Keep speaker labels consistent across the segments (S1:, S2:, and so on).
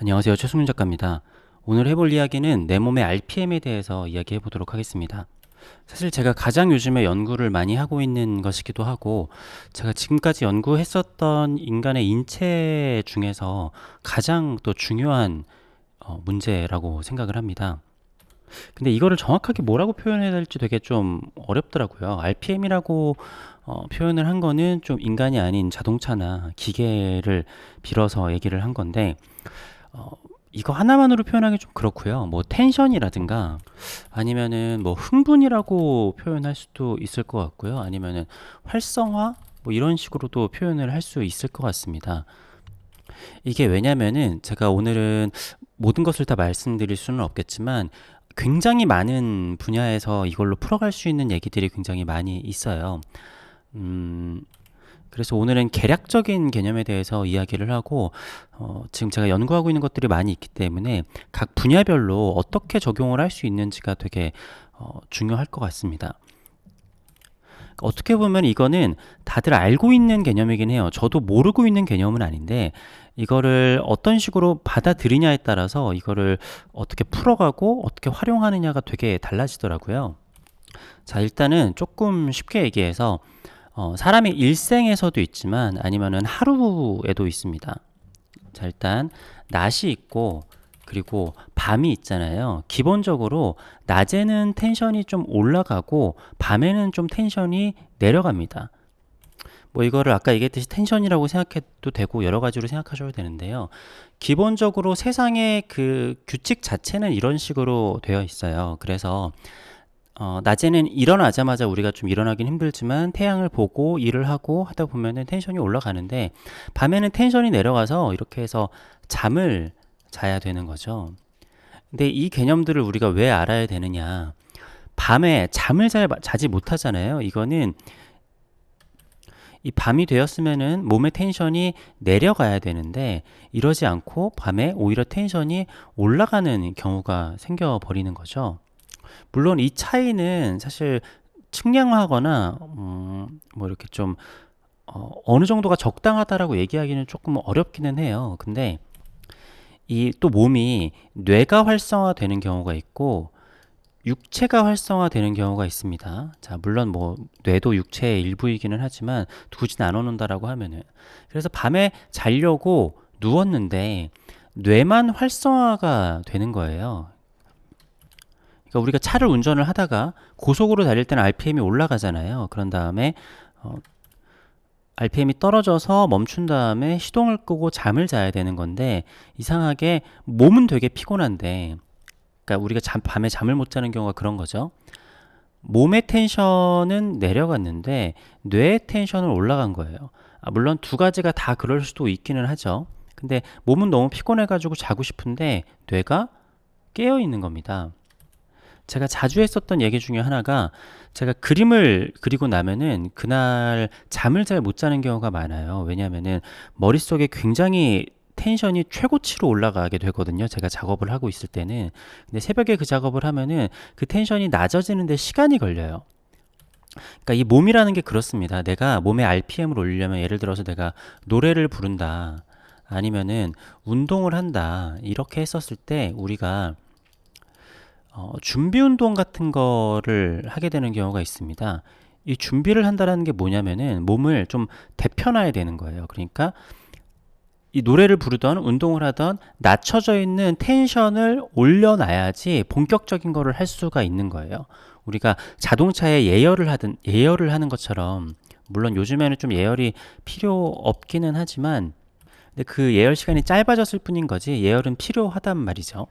S1: 안녕하세요. 최승윤 작가입니다. 오늘 해볼 이야기는 내 몸의 RPM에 대해서 이야기해 보도록 하겠습니다. 사실 제가 가장 요즘에 연구를 많이 하고 있는 것이기도 하고, 제가 지금까지 연구했었던 인간의 인체 중에서 가장 또 중요한 어, 문제라고 생각을 합니다. 근데 이거를 정확하게 뭐라고 표현해야 될지 되게 좀 어렵더라고요. RPM이라고 어, 표현을 한 거는 좀 인간이 아닌 자동차나 기계를 빌어서 얘기를 한 건데, 어, 이거 하나만으로 표현하기 좀 그렇고요. 뭐 텐션이라든가 아니면은 뭐 흥분이라고 표현할 수도 있을 것 같고요. 아니면은 활성화 뭐 이런 식으로도 표현을 할 수 있을 것 같습니다. 이게 왜냐면은 제가 오늘은 모든 것을 다 말씀드릴 수는 없겠지만 굉장히 많은 분야에서 이걸로 풀어갈 수 있는 얘기들이 굉장히 많이 있어요. 음, 그래서 오늘은 개략적인 개념에 대해서 이야기를 하고, 어, 지금 제가 연구하고 있는 것들이 많이 있기 때문에 각 분야별로 어떻게 적용을 할 수 있는지가 되게 어, 중요할 것 같습니다. 어떻게 보면 이거는 다들 알고 있는 개념이긴 해요. 저도 모르고 있는 개념은 아닌데, 이거를 어떤 식으로 받아들이냐에 따라서 이거를 어떻게 풀어가고 어떻게 활용하느냐가 되게 달라지더라고요. 자, 일단은 조금 쉽게 얘기해서, 어, 사람의 일생에서도 있지만 아니면은 하루에도 있습니다. 자, 일단 낮이 있고 그리고 밤이 있잖아요. 기본적으로 낮에는 텐션이 좀 올라가고 밤에는 좀 텐션이 내려갑니다. 뭐 이거를 아까 얘기했듯이 텐션이라고 생각해도 되고 여러 가지로 생각하셔도 되는데요. 기본적으로 세상의 그 규칙 자체는 이런 식으로 되어 있어요. 그래서 어, 낮에는 일어나자마자 우리가 좀 일어나긴 힘들지만 태양을 보고 일을 하고 하다 보면은 텐션이 올라가는데 밤에는 텐션이 내려가서 이렇게 해서 잠을 자야 되는 거죠. 근데 이 개념들을 우리가 왜 알아야 되느냐? 밤에 잠을 잘 자지 못하잖아요. 이거는 이 밤이 되었으면은 몸의 텐션이 내려가야 되는데 이러지 않고 밤에 오히려 텐션이 올라가는 경우가 생겨 버리는 거죠. 물론 이 차이는 사실 측량하거나 음, 뭐 이렇게 좀 어, 어느 정도가 적당하다라고 얘기하기는 조금 어렵기는 해요. 근데 이 또 몸이 뇌가 활성화되는 경우가 있고 육체가 활성화되는 경우가 있습니다. 자, 물론 뭐 뇌도 육체의 일부이기는 하지만 굳이 나눠 놓는다라고 하면은 그래서 밤에 자려고 누웠는데 뇌만 활성화가 되는 거예요. 그러니까 우리가 차를 운전을 하다가 고속으로 달릴 때는 RPM이 올라가잖아요. 그런 다음에 어, RPM이 떨어져서 멈춘 다음에 시동을 끄고 잠을 자야 되는 건데 이상하게 몸은 되게 피곤한데 그러니까 우리가 잠, 밤에 잠을 못 자는 경우가 그런 거죠. 몸의 텐션은 내려갔는데 뇌의 텐션은 올라간 거예요. 아, 물론 두 가지가 다 그럴 수도 있기는 하죠. 근데 몸은 너무 피곤해가지고 자고 싶은데 뇌가 깨어 있는 겁니다. 제가 자주 했었던 얘기 중에 하나가 제가 그림을 그리고 나면은 그날 잠을 잘 못 자는 경우가 많아요. 왜냐하면은 머릿속에 굉장히 텐션이 최고치로 올라가게 되거든요. 제가 작업을 하고 있을 때는. 근데 새벽에 그 작업을 하면은 그 텐션이 낮아지는데 시간이 걸려요. 그러니까 이 몸이라는 게 그렇습니다. 내가 몸의 RPM을 올리려면 예를 들어서 내가 노래를 부른다. 아니면은 운동을 한다. 이렇게 했었을 때 우리가 어, 준비 운동 같은 거를 하게 되는 경우가 있습니다. 이 준비를 한다는 게 뭐냐면은 몸을 좀 데펴놔야 되는 거예요. 그러니까 이 노래를 부르던 운동을 하던 낮춰져 있는 텐션을 올려놔야지 본격적인 거를 할 수가 있는 거예요. 우리가 자동차에 예열을 하든 예열을 하는 것처럼 물론 요즘에는 좀 예열이 필요 없기는 하지만 근데 그 예열 시간이 짧아졌을 뿐인 거지 예열은 필요하단 말이죠.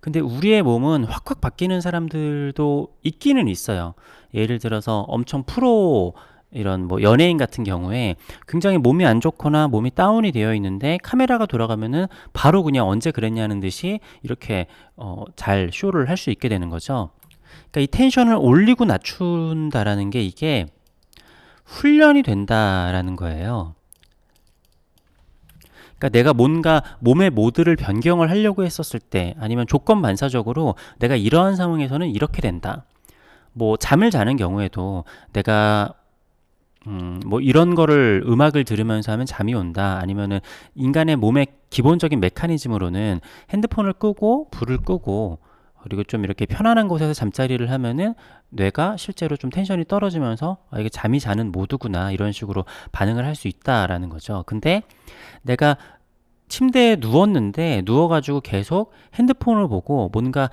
S1: 근데 우리의 몸은 확확 바뀌는 사람들도 있기는 있어요. 예를 들어서 엄청 프로 이런 뭐 연예인 같은 경우에 굉장히 몸이 안 좋거나 몸이 다운이 되어 있는데 카메라가 돌아가면은 바로 그냥 언제 그랬냐는 듯이 이렇게 어, 잘 쇼를 할 수 있게 되는 거죠. 그러니까 이 텐션을 올리고 낮춘다라는 게 이게 훈련이 된다라는 거예요. 그러니까 내가 뭔가 몸의 모드를 변경을 하려고 했었을 때 아니면 조건 반사적으로 내가 이러한 상황에서는 이렇게 된다. 뭐 잠을 자는 경우에도 내가 음, 뭐 이런 거를 음악을 들으면서 하면 잠이 온다. 아니면은 인간의 몸의 기본적인 메커니즘으로는 핸드폰을 끄고 불을 끄고 그리고 좀 이렇게 편안한 곳에서 잠자리를 하면은 뇌가 실제로 좀 텐션이 떨어지면서 아, 이게 잠이 자는 모드구나 이런 식으로 반응을 할 수 있다라는 거죠. 근데 내가 침대에 누웠는데 누워가지고 계속 핸드폰을 보고 뭔가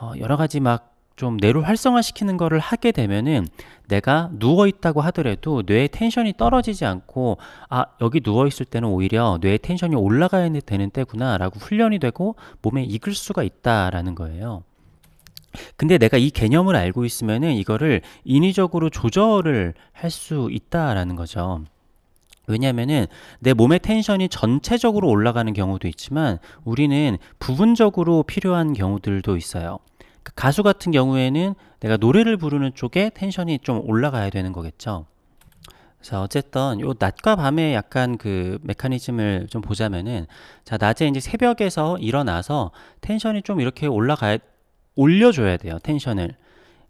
S1: 어, 여러 가지 막 좀 뇌를 활성화시키는 거를 하게 되면은 내가 누워 있다고 하더라도 뇌의 텐션이 떨어지지 않고 아 여기 누워 있을 때는 오히려 뇌의 텐션이 올라가야 되는 때구나라고 훈련이 되고 몸에 익을 수가 있다라는 거예요. 근데 내가 이 개념을 알고 있으면은 이거를 인위적으로 조절을 할 수 있다라는 거죠. 왜냐면은 내 몸의 텐션이 전체적으로 올라가는 경우도 있지만 우리는 부분적으로 필요한 경우들도 있어요. 그 가수 같은 경우에는 내가 노래를 부르는 쪽에 텐션이 좀 올라가야 되는 거겠죠. 자, 어쨌든 요 낮과 밤의 약간 그 메커니즘을 좀 보자면은 자, 낮에 이제 새벽에서 일어나서 텐션이 좀 이렇게 올라가야 올려줘야 돼요, 텐션을.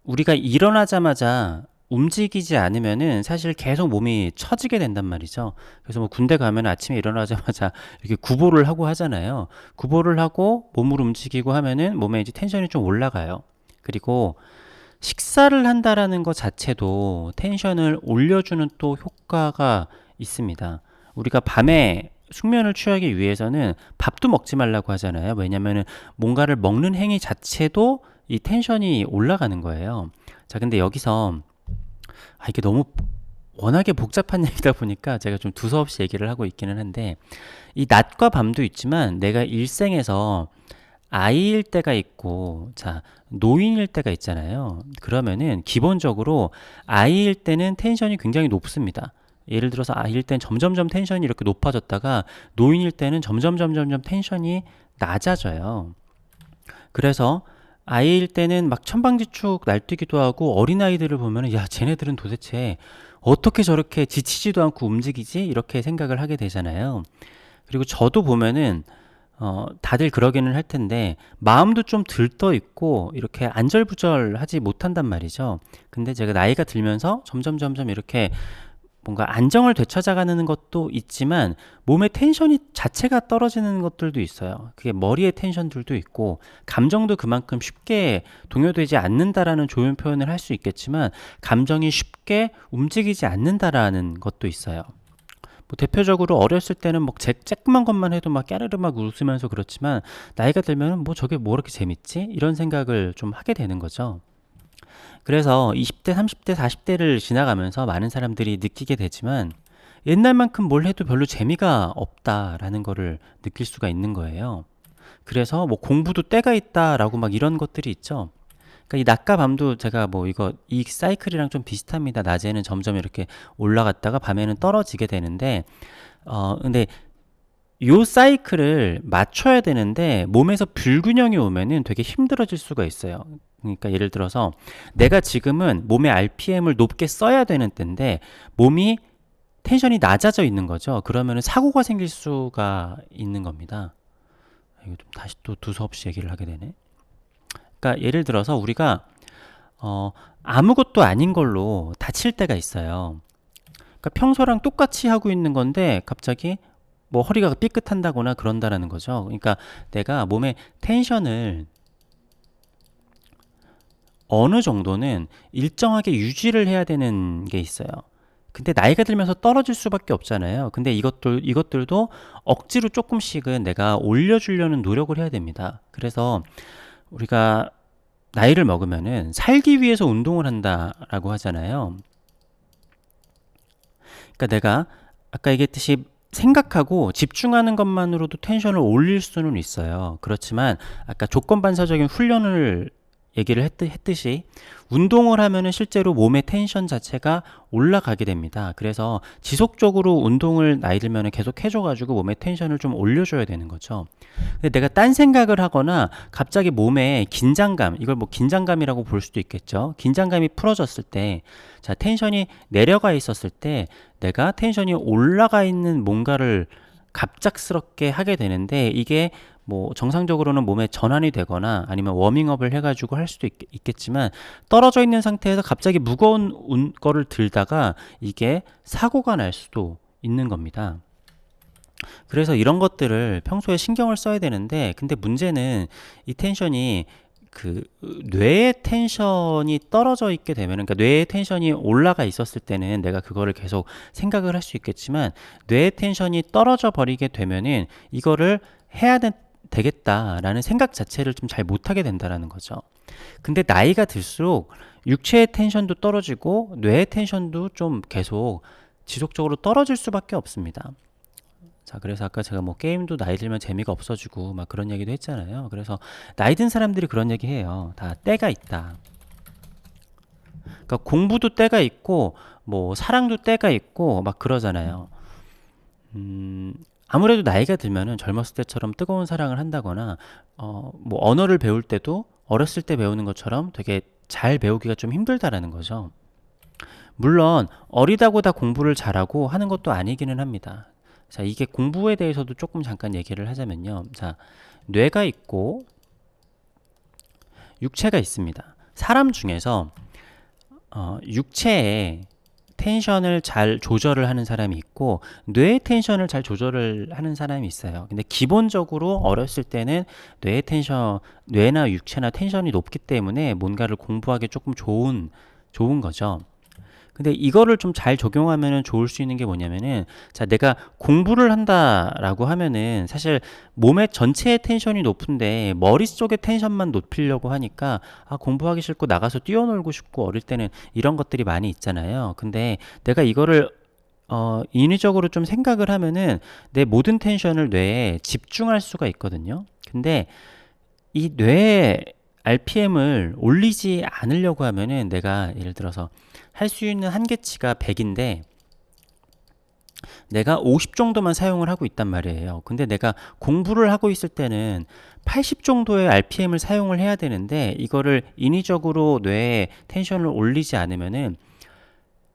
S1: 우리가 일어나자마자 움직이지 않으면은 사실 계속 몸이 처지게 된단 말이죠. 그래서 뭐 군대 가면 아침에 일어나자마자 이렇게 구보를 하고 하잖아요. 구보를 하고 몸을 움직이고 하면은 몸에 이제 텐션이 좀 올라가요. 그리고 식사를 한다라는 것 자체도 텐션을 올려주는 또 효과가 있습니다. 우리가 밤에 숙면을 취하기 위해서는 밥도 먹지 말라고 하잖아요. 왜냐면은 뭔가를 먹는 행위 자체도 이 텐션이 올라가는 거예요. 자, 근데 여기서 아, 이게 너무 워낙에 복잡한 얘기다 보니까 제가 좀 두서없이 얘기를 하고 있기는 한데 이 낮과 밤도 있지만 내가 일생에서 아이일 때가 있고 자 노인일 때가 있잖아요. 그러면은 기본적으로 아이일 때는 텐션이 굉장히 높습니다. 예를 들어서 아이일 땐 점점점 텐션이 이렇게 높아졌다가 노인일 때는 점점 점점점 텐션이 낮아져요. 그래서 아이일 때는 막 천방지축 날뛰기도 하고 어린아이들을 보면은 야, 쟤네들은 도대체 어떻게 저렇게 지치지도 않고 움직이지? 이렇게 생각을 하게 되잖아요. 그리고 저도 보면은 어, 다들 그러기는 할 텐데 마음도 좀 들떠 있고 이렇게 안절부절 하지 못한단 말이죠. 근데 제가 나이가 들면서 점점 점점 이렇게 뭔가 안정을 되찾아가는 것도 있지만 몸의 텐션이 자체가 떨어지는 것들도 있어요. 그게 머리의 텐션들도 있고 감정도 그만큼 쉽게 동요되지 않는다라는 좋은 표현을 할 수 있겠지만 감정이 쉽게 움직이지 않는다라는 것도 있어요. 뭐 대표적으로 어렸을 때는 뭐 제, 쬐끄만 것만 해도 막 깨르르 막 웃으면서 그렇지만 나이가 들면은 뭐 저게 뭐 이렇게 재밌지? 이런 생각을 좀 하게 되는 거죠. 그래서 20대, 30대, 40대를 지나가면서 많은 사람들이 느끼게 되지만 옛날만큼 뭘 해도 별로 재미가 없다라는 거를 느낄 수가 있는 거예요. 그래서 뭐 공부도 때가 있다라고 막 이런 것들이 있죠. 그러니까 이 낮과 밤도 제가 뭐 이거 이 사이클이랑 좀 비슷합니다. 낮에는 점점 이렇게 올라갔다가 밤에는 떨어지게 되는데 어 근데 요 사이클을 맞춰야 되는데 몸에서 불균형이 오면은 되게 힘들어질 수가 있어요. 그러니까 예를 들어서 내가 지금은 몸의 RPM을 높게 써야 되는 때인데 몸이 텐션이 낮아져 있는 거죠. 그러면은 사고가 생길 수가 있는 겁니다. 이거 좀 다시 또 두서없이 얘기를 하게 되네. 그러니까 예를 들어서 우리가 어 아무것도 아닌 걸로 다칠 때가 있어요. 그러니까 평소랑 똑같이 하고 있는 건데 갑자기 뭐 허리가 삐끗한다거나 그런다라는 거죠. 그러니까 내가 몸의 텐션을 어느 정도는 일정하게 유지를 해야 되는 게 있어요. 근데 나이가 들면서 떨어질 수밖에 없잖아요. 근데 이것들, 이것들도 억지로 조금씩은 내가 올려주려는 노력을 해야 됩니다. 그래서 우리가 나이를 먹으면은 살기 위해서 운동을 한다라고 하잖아요. 그러니까 내가 아까 얘기했듯이 생각하고 집중하는 것만으로도 텐션을 올릴 수는 있어요. 그렇지만 아까 조건 반사적인 훈련을 얘기를 했 듯, 이 운동을 하면은 실제로 몸의 텐션 자체가 올라가게 됩니다. 그래서 지속적으로 운동을 나이 들면은 계속 해줘가지고 몸의 텐션을 좀 올려줘야 되는 거죠. 근데 내가 딴 생각을 하거나 갑자기 몸에 긴장감, 이걸 뭐 긴장감이라고 볼 수도 있겠죠. 긴장감이 풀어졌을 때, 자, 텐션이 내려가 있었을 때 내가 텐션이 올라가 있는 뭔가를 갑작스럽게 하게 되는데 이게 뭐 정상적으로는 몸에 전환이 되거나 아니면 워밍업을 해가지고 할 수도 있, 있겠지만 떨어져 있는 상태에서 갑자기 무거운 운- 거를 들다가 이게 사고가 날 수도 있는 겁니다. 그래서 이런 것들을 평소에 신경을 써야 되는데 근데 문제는 이 텐션이 그 뇌의 텐션이 떨어져 있게 되면 그러니까 뇌의 텐션이 올라가 있었을 때는 내가 그거를 계속 생각을 할 수 있겠지만 뇌의 텐션이 떨어져 버리게 되면은 이거를 해야 되, 되겠다라는 생각 자체를 좀 잘 못하게 된다라는 거죠. 근데 나이가 들수록 육체의 텐션도 떨어지고 뇌의 텐션도 좀 계속 지속적으로 떨어질 수밖에 없습니다. 자, 그래서 아까 제가 뭐 게임도 나이 들면 재미가 없어지고 막 그런 얘기도 했잖아요. 그래서 나이 든 사람들이 그런 얘기 해요. 다 때가 있다. 그러니까 공부도 때가 있고 뭐 사랑도 때가 있고 막 그러잖아요. 음, 아무래도 나이가 들면은 젊었을 때처럼 뜨거운 사랑을 한다거나 어, 뭐 언어를 배울 때도 어렸을 때 배우는 것처럼 되게 잘 배우기가 좀 힘들다라는 거죠. 물론 어리다고 다 공부를 잘하고 하는 것도 아니기는 합니다. 자, 이게 공부에 대해서도 조금 잠깐 얘기를 하자면요. 자, 뇌가 있고 육체가 있습니다. 사람 중에서 어, 육체에 텐션을 잘 조절을 하는 사람이 있고 뇌의 텐션을 잘 조절을 하는 사람이 있어요. 근데 기본적으로 어렸을 때는 뇌의 텐션, 뇌나 육체나 텐션이 높기 때문에 뭔가를 공부하기 조금 좋은 좋은 거죠. 근데 이거를 좀 잘 적용하면은 좋을 수 있는 게 뭐냐면은 자 내가 공부를 한다라고 하면은 사실 몸의 전체의 텐션이 높은데 머릿속의 텐션만 높이려고 하니까 아 공부하기 싫고 나가서 뛰어놀고 싶고 어릴 때는 이런 것들이 많이 있잖아요. 근데 내가 이거를 어 인위적으로 좀 생각을 하면은 내 모든 텐션을 뇌에 집중할 수가 있거든요. 근데 이 뇌에 RPM을 올리지 않으려고 하면은 내가 예를 들어서 할 수 있는 한계치가 100인데 내가 50 정도만 사용을 하고 있단 말이에요. 근데 내가 공부를 하고 있을 때는 80 정도의 RPM을 사용을 해야 되는데 이거를 인위적으로 뇌에 텐션을 올리지 않으면은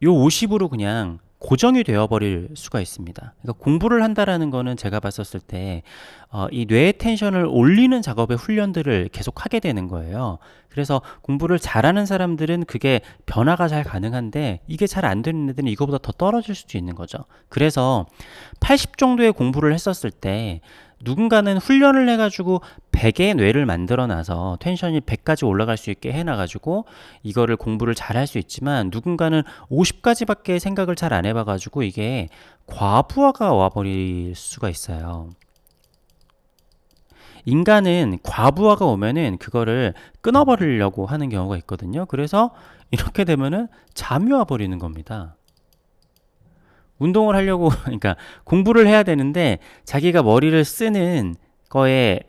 S1: 요 50으로 그냥 고정이 되어버릴 수가 있습니다. 그러니까 공부를 한다라는 거는 제가 봤었을 때, 어, 이 뇌의 텐션을 올리는 작업의 훈련들을 계속 하게 되는 거예요. 그래서 공부를 잘하는 사람들은 그게 변화가 잘 가능한데, 이게 잘 안 되는 애들은 이거보다 더 떨어질 수도 있는 거죠. 그래서 80 정도의 공부를 했었을 때, 누군가는 훈련을 해가지고 100의 뇌를 만들어 놔서 텐션이 100까지 올라갈 수 있게 해놔가지고 이거를 공부를 잘 할 수 있지만 누군가는 50까지밖에 생각을 잘 안 해봐가지고 이게 과부하가 와버릴 수가 있어요. 인간은 과부하가 오면은 그거를 끊어버리려고 하는 경우가 있거든요. 그래서 이렇게 되면은 잠이 와버리는 겁니다. 운동을 하려고 그러니까 공부를 해야 되는데 자기가 머리를 쓰는 거에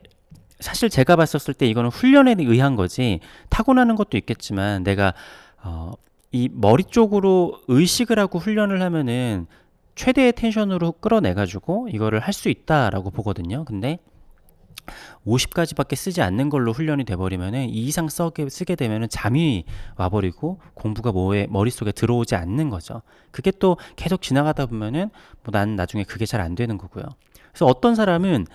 S1: 사실 제가 봤었을 때 이거는 훈련에 의한 거지 타고나는 것도 있겠지만 내가 어, 이 머리 쪽으로 의식을 하고 훈련을 하면은 최대의 텐션으로 끌어내 가지고 이거를 할 수 있다라고 보거든요. 근데 50까지밖에 쓰지 않는 걸로 훈련이 돼버리면은 이 이상 써게, 쓰게 되면은 잠이 와버리고 공부가 뭐에 머릿속에 들어오지 않는 거죠. 그게 또 계속 지나가다 보면은 뭐 난 나중에 그게 잘 안 되는 거고요. 그래서 어떤 사람은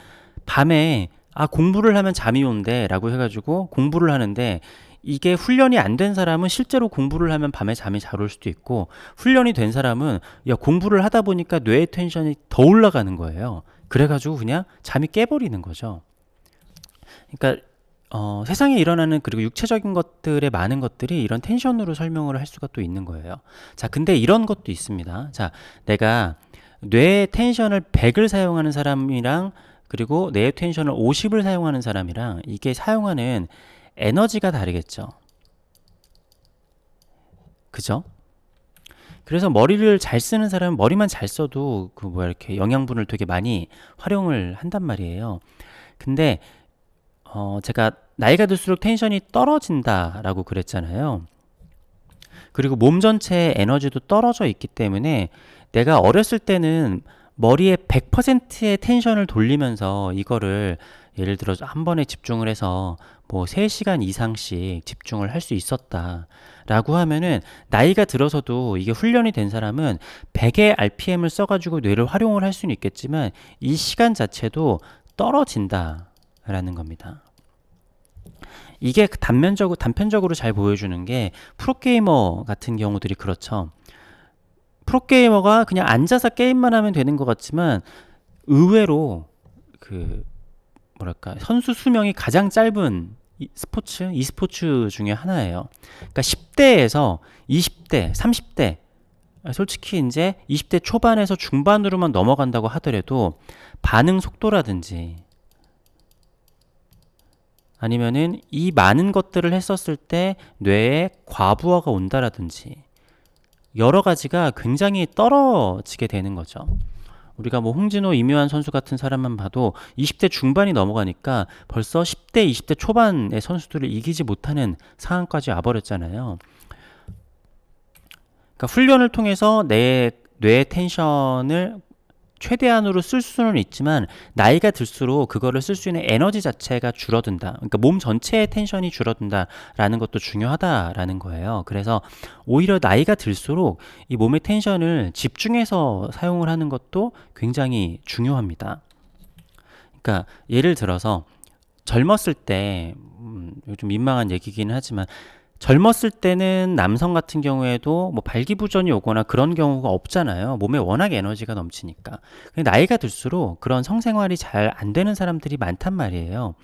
S1: 밤에 아 공부를 하면 잠이 온대라고 해가지고 공부를 하는데 이게 훈련이 안 된 사람은 실제로 공부를 하면 밤에 잠이 잘 올 수도 있고 훈련이 된 사람은 야 공부를 하다 보니까 뇌의 텐션이 더 올라가는 거예요. 그래가지고 그냥 잠이 깨버리는 거죠. 그러니까 어, 세상에 일어나는 그리고 육체적인 것들의 많은 것들이 이런 텐션으로 설명을 할 수가 또 있는 거예요. 자, 근데 이런 것도 있습니다. 자, 내가 뇌의 텐션을 100을 사용하는 사람이랑 그리고 뇌의 텐션을 50을 사용하는 사람이랑 이게 사용하는 에너지가 다르겠죠. 그죠? 그래서 머리를 잘 쓰는 사람은 머리만 잘 써도 그 뭐야 이렇게 영양분을 되게 많이 활용을 한단 말이에요. 근데 어, 제가 나이가 들수록 텐션이 떨어진다라고 그랬잖아요. 그리고 몸 전체의 에너지도 떨어져 있기 때문에 내가 어렸을 때는 머리에 100%의 텐션을 돌리면서 이거를 예를 들어서 한 번에 집중을 해서 뭐 3시간 이상씩 집중을 할 수 있었다. 라고 하면은 나이가 들어서도 이게 훈련이 된 사람은 100의 RPM을 써가지고 뇌를 활용을 할 수는 있겠지만 이 시간 자체도 떨어진다. 라는 겁니다. 이게 단면적으로, 단편적으로 잘 보여주는 게 프로게이머 같은 경우들이 그렇죠. 프로게이머가 그냥 앉아서 게임만 하면 되는 것 같지만 의외로 그 뭐랄까 선수 수명이 가장 짧은 이 스포츠, e스포츠 중에 하나예요. 그러니까 10대에서 20대, 30대 솔직히 이제 20대 초반에서 중반으로만 넘어간다고 하더라도 반응 속도라든지 아니면은 이 많은 것들을 했었을 때 뇌에 과부하가 온다라든지 여러 가지가 굉장히 떨어지게 되는 거죠. 우리가 뭐 홍진호, 이묘한 선수 같은 사람만 봐도 20대 중반이 넘어가니까 벌써 10대, 20대 초반의 선수들을 이기지 못하는 상황까지 와버렸잖아요. 그러니까 훈련을 통해서 내 뇌의 텐션을 최대한으로 쓸 수는 있지만 나이가 들수록 그거를 쓸 수 있는 에너지 자체가 줄어든다. 그러니까 몸 전체의 텐션이 줄어든다라는 것도 중요하다라는 거예요. 그래서 오히려 나이가 들수록 이 몸의 텐션을 집중해서 사용을 하는 것도 굉장히 중요합니다. 그러니까 예를 들어서 젊었을 때 음, 요즘 민망한 얘기긴 하지만 젊었을 때는 남성 같은 경우에도 뭐 발기부전이 오거나 그런 경우가 없잖아요. 몸에 워낙 에너지가 넘치니까. 근데 나이가 들수록 그런 성생활이 잘 안 되는 사람들이 많단 말이에요.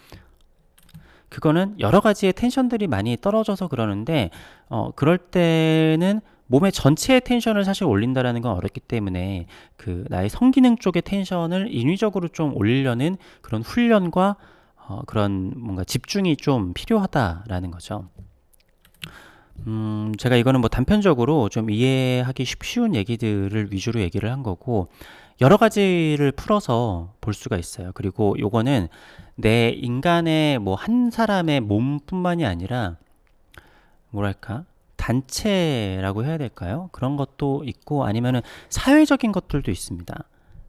S1: 그거는 여러 가지의 텐션들이 많이 떨어져서 그러는데, 어, 그럴 때는 몸의 전체의 텐션을 사실 올린다라는 건 어렵기 때문에 그 나의 성기능 쪽의 텐션을 인위적으로 좀 올리려는 그런 훈련과 어, 그런 뭔가 집중이 좀 필요하다라는 거죠. 음, 제가 이거는 뭐 단편적으로 좀 이해하기 쉽- 쉬운 얘기들을 위주로 얘기를 한 거고, 여러 가지를 풀어서 볼 수가 있어요. 그리고 요거는 내 인간의 뭐 한 사람의 몸뿐만이 아니라, 뭐랄까, 단체라고 해야 될까요? 그런 것도 있고, 아니면은 사회적인 것들도 있습니다.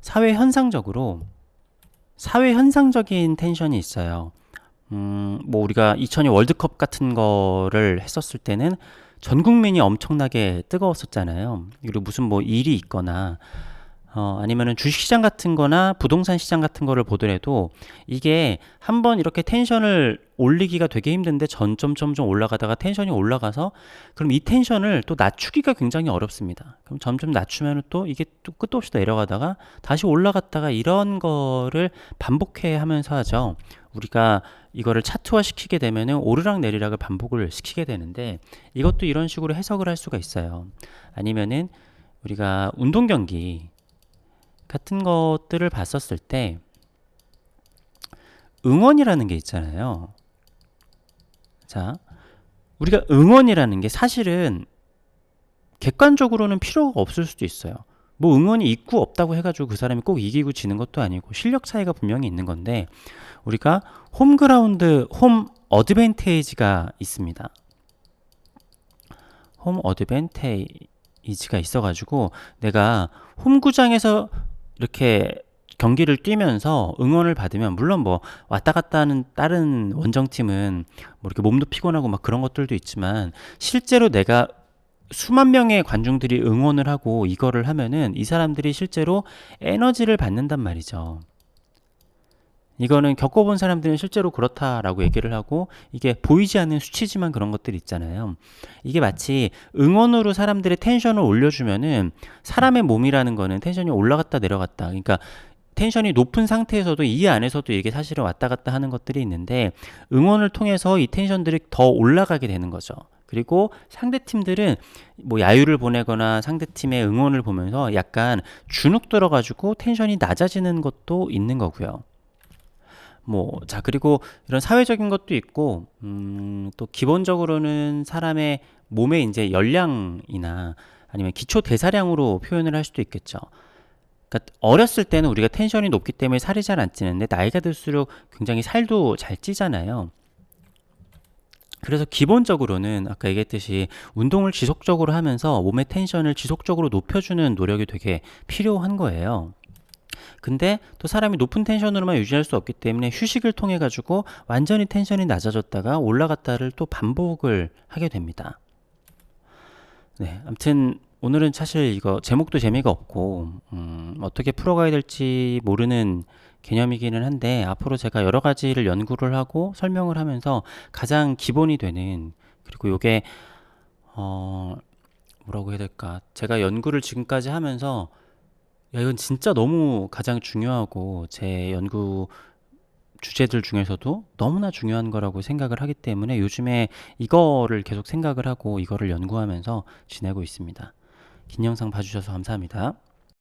S1: 사회 현상적으로, 사회 현상적인 텐션이 있어요. 음, 뭐 우리가 2002 월드컵 같은 거를 했었을 때는 전 국민이 엄청나게 뜨거웠었잖아요. 그리고 무슨 뭐 일이 있거나 어, 아니면은 주식시장 같은 거나 부동산 시장 같은 거를 보더라도 이게 한번 이렇게 텐션을 올리기가 되게 힘든데 점점점점 올라가다가 텐션이 올라가서 그럼 이 텐션을 또 낮추기가 굉장히 어렵습니다. 그럼 점점 낮추면 또 이게 또 끝도 없이 내려가다가 다시 올라갔다가 이런 거를 반복해 하면서 하죠. 우리가 이거를 차트화 시키게 되면은 오르락 내리락을 반복을 시키게 되는데 이것도 이런 식으로 해석을 할 수가 있어요. 아니면은 우리가 운동 경기 같은 것들을 봤었을 때 응원이라는 게 있잖아요. 자, 우리가 응원이라는 게 사실은 객관적으로는 필요가 없을 수도 있어요. 뭐 응원이 있고 없다고 해가지고 그 사람이 꼭 이기고 지는 것도 아니고 실력 차이가 분명히 있는 건데 우리가 홈그라운드, 홈 어드밴테이지가 있습니다. 홈 어드밴테이지가 있어가지고 내가 홈구장에서 이렇게 경기를 뛰면서 응원을 받으면 물론 뭐 왔다 갔다 하는 다른 원정팀은 뭐 이렇게 몸도 피곤하고 막 그런 것들도 있지만 실제로 내가 수만 명의 관중들이 응원을 하고 이거를 하면은 이 사람들이 실제로 에너지를 받는단 말이죠. 이거는 겪어본 사람들은 실제로 그렇다라고 얘기를 하고 이게 보이지 않는 수치지만 그런 것들이 있잖아요. 이게 마치 응원으로 사람들의 텐션을 올려주면은 사람의 몸이라는 거는 텐션이 올라갔다 내려갔다. 그러니까 텐션이 높은 상태에서도 이 안에서도 이게 사실은 왔다 갔다 하는 것들이 있는데 응원을 통해서 이 텐션들이 더 올라가게 되는 거죠. 그리고 상대 팀들은 뭐 야유를 보내거나 상대 팀의 응원을 보면서 약간 주눅 들어가지고 텐션이 낮아지는 것도 있는 거고요. 뭐, 자, 그리고 이런 사회적인 것도 있고, 음, 또 기본적으로는 사람의 몸의 이제 열량이나 아니면 기초 대사량으로 표현을 할 수도 있겠죠. 그러니까 어렸을 때는 우리가 텐션이 높기 때문에 살이 잘 안 찌는데 나이가 들수록 굉장히 살도 잘 찌잖아요. 그래서 기본적으로는 아까 얘기했듯이 운동을 지속적으로 하면서 몸의 텐션을 지속적으로 높여주는 노력이 되게 필요한 거예요. 근데 또 사람이 높은 텐션으로만 유지할 수 없기 때문에 휴식을 통해 가지고 완전히 텐션이 낮아졌다가 올라갔다를 또 반복을 하게 됩니다. 네, 아무튼 오늘은 사실 이거 제목도 재미가 없고 음, 어떻게 풀어가야 될지 모르는 개념이기는 한데 앞으로 제가 여러 가지를 연구를 하고 설명을 하면서 가장 기본이 되는 그리고 요게 어 뭐라고 해야 될까? 제가 연구를 지금까지 하면서 야, 이건 진짜 너무 가장 중요하고 제 연구 주제들 중에서도 너무나 중요한 거라고 생각을 하기 때문에 요즘에 이거를 계속 생각을 하고 이거를 연구하면서 지내고 있습니다. 긴 영상 봐주셔서 감사합니다.